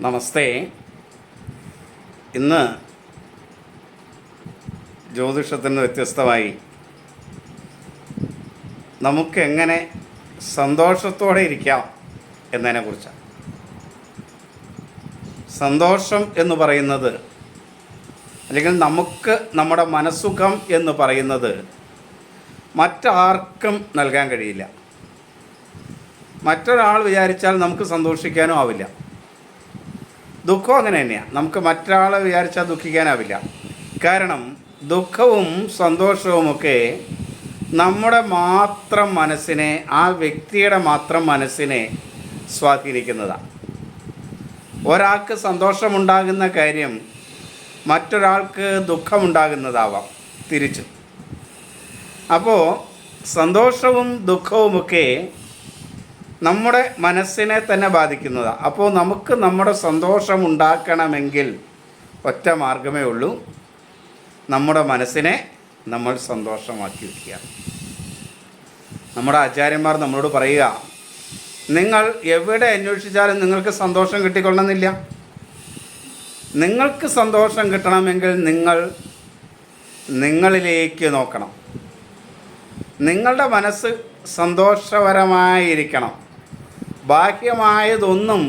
നമസ്തേ. ഇന്ന് ജ്യോതിഷത്തിൽ നിന്ന് വ്യത്യസ്തമായി നമുക്കെങ്ങനെ സന്തോഷത്തോടെ ഇരിക്കാം എന്നതിനെക്കുറിച്ചാണ്. സന്തോഷം എന്ന് പറയുന്നത് അല്ലെങ്കിൽ നമുക്ക് നമ്മുടെ മനസ്സുഖം എന്ന് പറയുന്നത് മറ്റാർക്കും നൽകാൻ കഴിയില്ല. മറ്റൊരാൾ വിചാരിച്ചാൽ നമുക്ക് സന്തോഷിക്കാനും ആവില്ല. ദുഃഖം അങ്ങനെ തന്നെയാണ് നമുക്ക് മറ്റൊരാളെ വിചാരിച്ചാൽ ദുഃഖിക്കാനാവില്ല. കാരണം ദുഃഖവും സന്തോഷവുമൊക്കെ നമ്മുടെ മാത്രം മനസ്സിനെ ആ വ്യക്തിയുടെ മാത്രം മനസ്സിനെ സ്വാധീനിക്കുന്നതാണ് ഒരാൾക്ക് സന്തോഷമുണ്ടാകുന്ന കാര്യം മറ്റൊരാൾക്ക് ദുഃഖമുണ്ടാകുന്നതാവാം തിരിച്ചു. അപ്പോൾ സന്തോഷവും ദുഃഖവുമൊക്കെ നമ്മുടെ മനസ്സിനെ തന്നെ ബാധിക്കുന്നതാണ് അപ്പോൾ നമുക്ക് നമ്മുടെ സന്തോഷം ഉണ്ടാക്കണമെങ്കിൽ ഒറ്റ മാർഗമേ ഉള്ളൂ. നമ്മുടെ മനസ്സിനെ നമ്മൾ സന്തോഷമാക്കി വയ്ക്കുക. നമ്മുടെ ആചാര്യന്മാർ നമ്മളോട് പറയുക നിങ്ങൾ എവിടെ അന്വേഷിച്ചാലും നിങ്ങൾക്ക് സന്തോഷം കിട്ടിക്കൊള്ളണമെന്നില്ല. നിങ്ങൾക്ക് സന്തോഷം കിട്ടണമെങ്കിൽ നിങ്ങൾ നിങ്ങളിലേക്ക് നോക്കണം. നിങ്ങളുടെ മനസ്സ് സന്തോഷപരമായിരിക്കണം. ബാഹ്യമായതൊന്നും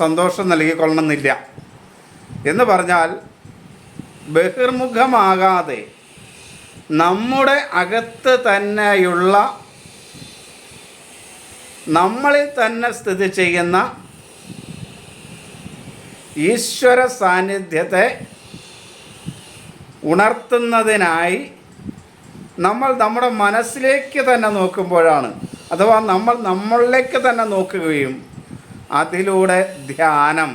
സന്തോഷം നൽകിക്കൊള്ളണമെന്നില്ല. എന്ന് പറഞ്ഞാൽ ബഹിർമുഖമാകാതെ നമ്മുടെ അകത്ത് തന്നെയുള്ള നമ്മളിൽ തന്നെ സ്ഥിതി ചെയ്യുന്ന ഈശ്വര സാന്നിധ്യത്തെ ഉണർത്തുന്നതിനായി നമ്മൾ നമ്മുടെ മനസ്സിലേക്ക് തന്നെ നോക്കുമ്പോഴാണ് അഥവാ നമ്മൾ നമ്മളിലേക്ക് തന്നെ നോക്കുകയും അതിലൂടെ ധ്യാനം.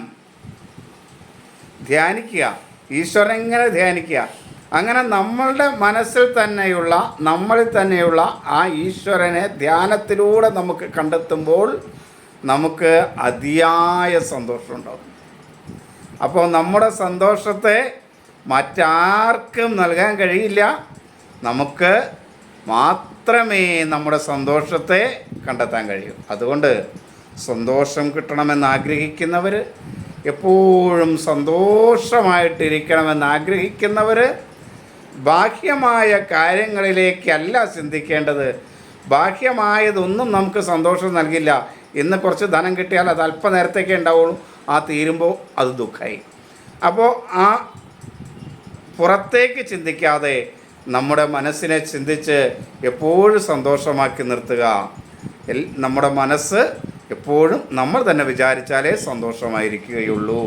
ധ്യാനിക്കുക. ഈശ്വരൻ ഇങ്ങനെ ധ്യാനിക്കുക. അങ്ങനെ നമ്മളുടെ മനസ്സിൽ തന്നെയുള്ള നമ്മളിൽ തന്നെയുള്ള ആ ഈശ്വരനെ ധ്യാനത്തിലൂടെ നമുക്ക് കണ്ടെത്തുമ്പോൾ നമുക്ക് അതിയായ സന്തോഷമുണ്ടാകും അപ്പോൾ നമ്മുടെ സന്തോഷത്തെ മറ്റാർക്കും നൽകാൻ കഴിയില്ല. നമുക്ക് മാത്രമേ നമ്മുടെ സന്തോഷത്തെ കണ്ടെത്താൻ കഴിയൂ. അതുകൊണ്ട് സന്തോഷം കിട്ടണമെന്ന് ആഗ്രഹിക്കുന്നവർ എപ്പോഴും സന്തോഷമായിട്ടിരിക്കണമെന്ന് ആഗ്രഹിക്കുന്നവർ ബാഹ്യമായ കാര്യങ്ങളിലേക്കല്ല ചിന്തിക്കേണ്ടത്. ബാഹ്യമായതൊന്നും നമുക്ക് സന്തോഷം നൽകില്ല. ഇന്ന് കുറച്ച് ധനം കിട്ടിയാൽ അത് അല്പനേരത്തേക്കേ ഉണ്ടാവുള്ളൂ. ആ തീരുമ്പോൾ അത് ദുഃഖമായി അപ്പോൾ ആ പുറത്തേക്ക് ചിന്തിക്കാതെ നമ്മുടെ മനസ്സിനെ ചിന്തിച്ച് എപ്പോഴും സന്തോഷമാക്കി നിർത്തുക. നമ്മുടെ മനസ്സ് എപ്പോഴും നമ്മൾ തന്നെ വിചാരിച്ചാലേ സന്തോഷമായിരിക്കുകയുള്ളൂ.